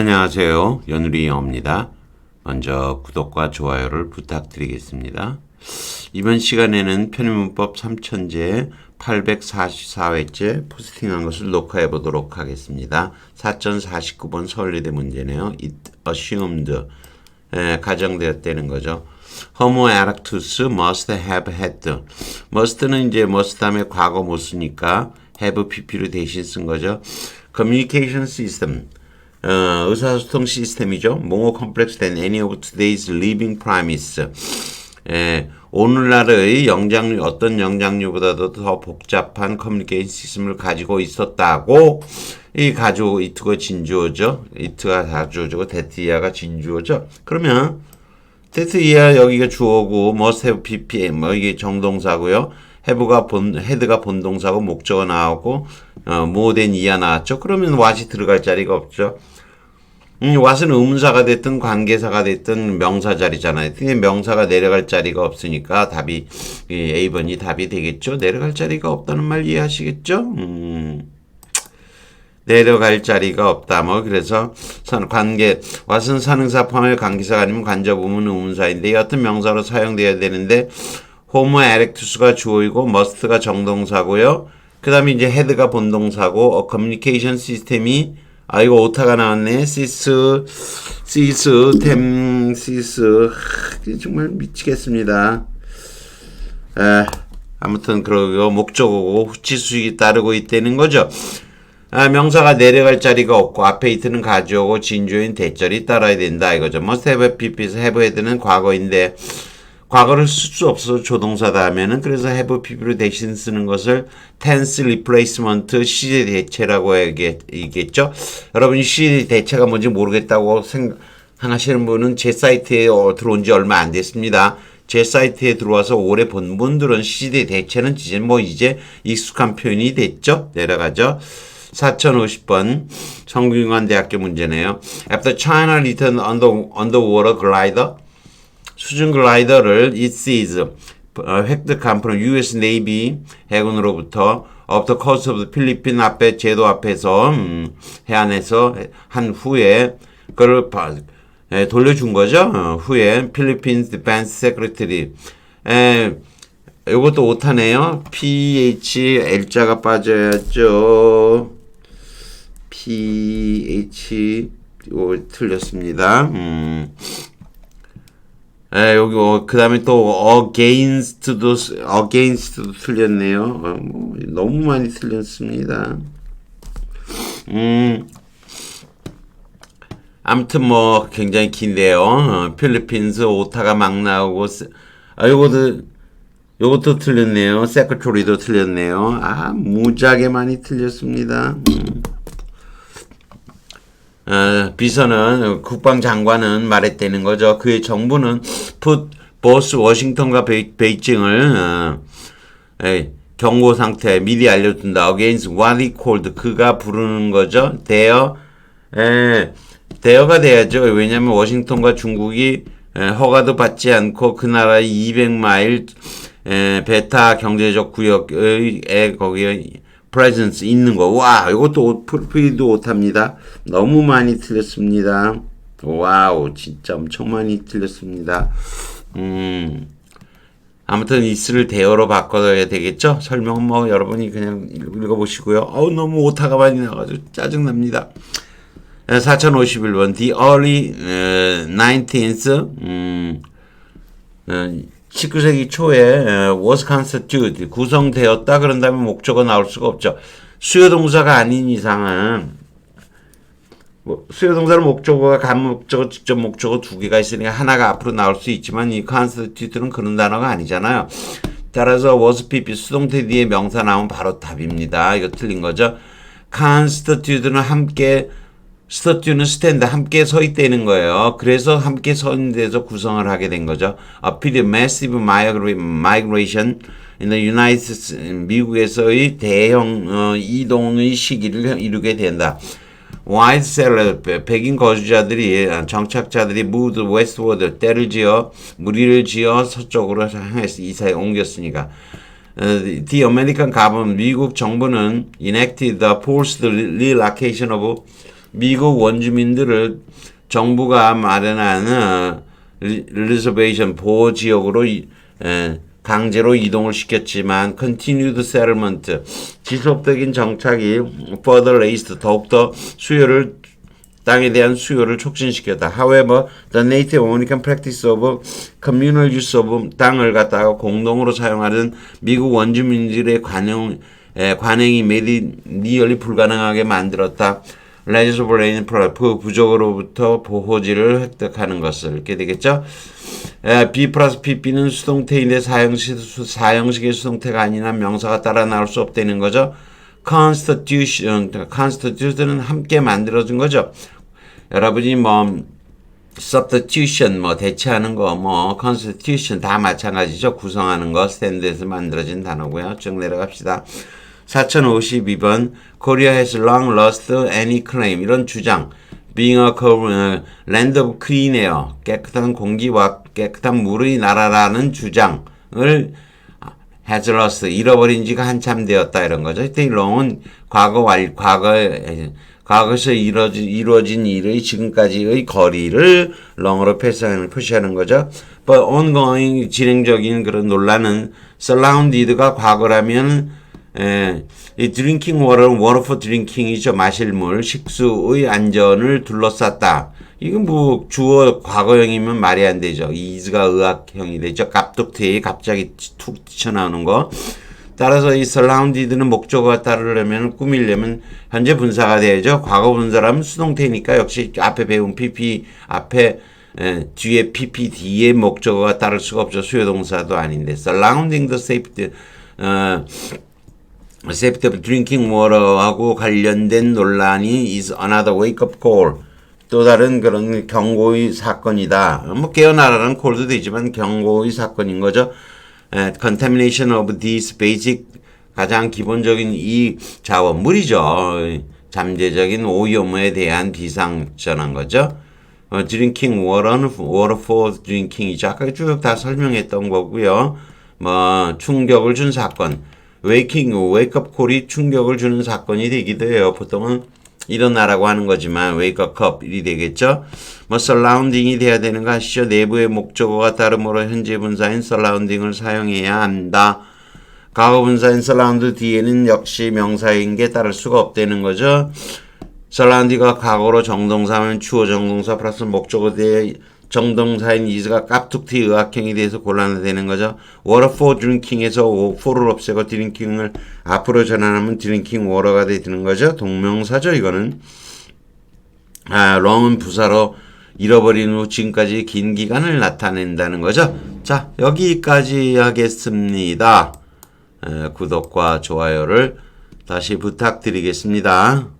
안녕하세요. 연우리 영어입니다. 먼저 구독과 좋아요를 부탁드리겠습니다. 이번 시간에는 편의문법 3천제 844회째 포스팅한 것을 녹화해 보도록 하겠습니다. 4.49번 서울예대 문제네요. It assumed 에, 가정되었다는 거죠. Homo erectus must have had. must는 이제 must 다음에 과거 못 쓰니까 have pp로 대신 쓴 거죠. Communication system. 어, 의사소통 시스템이죠. more complex than any of today's living primates. 예, 오늘날의 영장류 어떤 영장류보다도 더 복잡한 커뮤니케이션 시스템을 가지고 있었다고 이 가지고 이트가 진주어죠. 이트가 다주어죠. 데트이아가 진주어죠. 그러면 데트이아 여기가 주어고 must have ppm 뭐 이게 정동사고요. have가 본 head가 본동사고 목적어 나오고 어, than 이하 나왔죠. 그러면 what이 들어갈 자리가 없죠. 음, what은 의문사가 됐든 관계사가 됐든 명사 자리잖아요. 근데 명사가 내려갈 자리가 없으니까 답이 이 A번이 답이 되겠죠. 내려갈 자리가 없다는 말 이해하시겠죠? 음. 내려갈 자리가 없다. 뭐 그래서 선 관계 왓은 사능사 포함의 관계사가 아니면 간접의문 의문사인데 여튼 명사로 사용돼야 되는데 호모 에렉투스가 주어이고 머스트가 정동사고요. 그 다음에 이제 헤드가 본동사고 어, 커뮤니케이션 시스템이 아 이거 오타가 나왔네. 시스 시스 템 시스 하, 정말 미치겠습니다. 에, 아무튼 그러고 목적어고 후치 수익이 따르고 있다는 거죠. 아, 명사가 내려갈 자리가 없고 앞에 이트는 가져오고 진주인 대절이 따라야 된다 이거죠. must have pp에서 have had는 과거인데 과거를 쓸 수 없어서 조동사다 하면은 그래서 have pp로 대신 쓰는 것을 tense replacement 시제 대체라고 얘기했죠. 여러분이 시제 대체가 뭔지 모르겠다고 생각하시는 분은 제 사이트에 어, 들어온 지 얼마 안 됐습니다. 제 사이트에 들어와서 오래 본 분들은 시제 대체는 이제 뭐 이제 익숙한 표현이 됐죠. 내려가죠. 4050번 성균관대학교 문제네요. After China returned under, underwater glider, 수중 글라이더를 it sees 어, 획득한 프로 US Navy 해군으로부터 the coast of the 필리핀 앞에 제도 앞에서 음, 해안에서 한 후에 그걸 바, 에, 돌려준 거죠. 어, 후에 필리핀 디펜스 세크리터리 에, 이것도 오타네요. PH L자가 빠져야죠. PH 이거 틀렸습니다. 음. 에, 여기 어, 그 다음에 또 against도 쓰- against도 틀렸네요. 어, 뭐, 너무 많이 틀렸습니다. 음. 아무튼 뭐 굉장히 긴데요. 어, 필리핀스 오타가 막 나오고 스- 아 요것도 요것도 틀렸네요. 세크토리도 틀렸네요. 아 무지하게 많이 틀렸습니다. 음. 어, 비서는 국방장관은 말했다는 거죠. 그의 정부는 풋 보스 워싱턴과 베이, 베이징을 어, 에, 경고 상태 미리 알려준다. against what he called 그가 부르는 거죠. 대여 에, 대여가 돼야죠. 왜냐하면 워싱턴과 중국이 에, 허가도 받지 않고 그 나라의 200마일 에, 베타 경제적 구역의 에, 거기에 presence 있는 거. 와, 이것도 프리도 못합니다. 너무 많이 틀렸습니다. 와우, 진짜 엄청 많이 틀렸습니다. 음. 아무튼 이스를 대어로 바꿔야 되겠죠? 설명은 뭐 여러분이 그냥 읽어보시고요. 어우, 너무 오타가 많이 나가지고 짜증납니다. 4051번 The early 어, 19th 음, 어, 19세기 초에 어, was constituted 구성되었다 그런다면 목적어 나올 수가 없죠. 수요 동사가 아닌 이상은 뭐, 수요 동사는 목적어가 간목적어, 직접 목적어 두 개가 있으니까 하나가 앞으로 나올 수 있지만 이 constitute는 그런 단어가 아니잖아요. 따라서 was pp 수동태 뒤에 명사 나오면 바로 답입니다. 이거 틀린 거죠. constitute는 함께 스터튜는 스탠드 함께 서 있다는 거예요. 그래서 함께 서 있는 데서 구성을 하게 된 거죠. Appeared massive migra- migration in the United States, 미국에서의 대형 어, 이동의 시기를 이루게 된다. Settler, 배- 백인 거주자들이 정착자들이 moved westward 때를 지어 무리를 지어 서쪽으로 향해서 이사에 옮겼으니까 어, The American government 미국 정부는 enacted the forced relocation of 미국 원주민들을 정부가 마련하는 리- 리저베이션 보호 지역으로 강제로 이동을 시켰지만 continued settlement 지속적인 정착이 further raised 더욱더 수요를 땅에 대한 수요를 촉진시켰다. However, the Native American practice of communal use of 땅을 갖다가 공동으로 사용하는 미국 원주민들의 에, 관행이 매리 니얼리 불가능하게 만들었다. 레지소브레인 그 부족으로부터 보호지를 획득하는 것을 이렇게 되겠죠. 에, B 플러스 PP는 수동태인데 사형식, 수- 사형식의 수동태가 아니라 명사가 따라 나올 수 없다는 거죠. constitution, constitution은 함께 만들어진 거죠. 여러분이 뭐 substitution 뭐 대체하는 거 뭐 constitution 다 마찬가지죠. 구성하는 거 스탠드에서 만들어진 단어고요. 쭉 내려갑시다. 4052번 Korea has long lost any claim. 이런 주장. Being a land of clean air 깨끗한 공기와 깨끗한 물의 나라라는 주장을 has lost. 잃어버린 지가 한참 되었다. 이런 거죠. 이때 long은 과거 완 과거에 과거에서 이루어진, 이루어진 일의 지금까지의 거리를 long으로 표시하는, 표시하는 거죠. But ongoing 진행적인 그런 논란은 surrounded가 과거라면 에, 이 drinking water는 water for drinking이죠. 마실 물, 식수의 안전을 둘러쌌다. 이건 뭐 주어 과거형이면 말이 안 되죠. is가 의학형이 되죠. 갑툭튀 갑자기 툭 튀쳐나오는 거. 따라서 이 surrounded는 목적어가 따르려면 꾸미려면 현재 분사가 돼야죠. 과거 분사라면 수동태니까 역시 앞에 배운 pp 앞에 에, 뒤에 pp 뒤에 목적어가 따를 수가 없죠. 수요동사도 아닌데 surrounding the safety 어, of drinking water하고 관련된 논란이 is another wake-up call. 또 다른 그런 경고의 사건이다. 뭐 깨어나라는 콜도 되지만 경고의 사건인 거죠. 에, contamination of these basic 가장 기본적인 이 자원 물이죠. 잠재적인 오염에 대한 비상 전한 거죠. 어, drinking water는 water for drinking이죠. 아까 쭉 다 설명했던 거고요. 뭐 충격을 준 사건, up call이 충격을 주는 사건이 되기도 해요. 보통은 일어나라고 하는 거지만 call이 되겠죠. 뭐 surrounding이 돼야 되는 거 아시죠? 내부의 목적어가 따름으로 현재 분사인 surrounding을 사용해야 한다. 과거 분사인 surround 뒤에는 역시 명사인 게 따를 수가 없다는 거죠. surround가 과거로 정동사면 주어 정동사 플러스 목적어 대 정동사인 is가 깝툭튀 의학형이 돼서 곤란되는 거죠. for drinking에서 for를 없애고 drinking을 앞으로 전환하면 drinking water가 되는 거죠. 동명사죠 이거는. 아, long은 부사로 잃어버린 후 지금까지 긴 기간을 나타낸다는 거죠. 자, 여기까지 하겠습니다. 에, 구독과 좋아요를 다시 부탁드리겠습니다.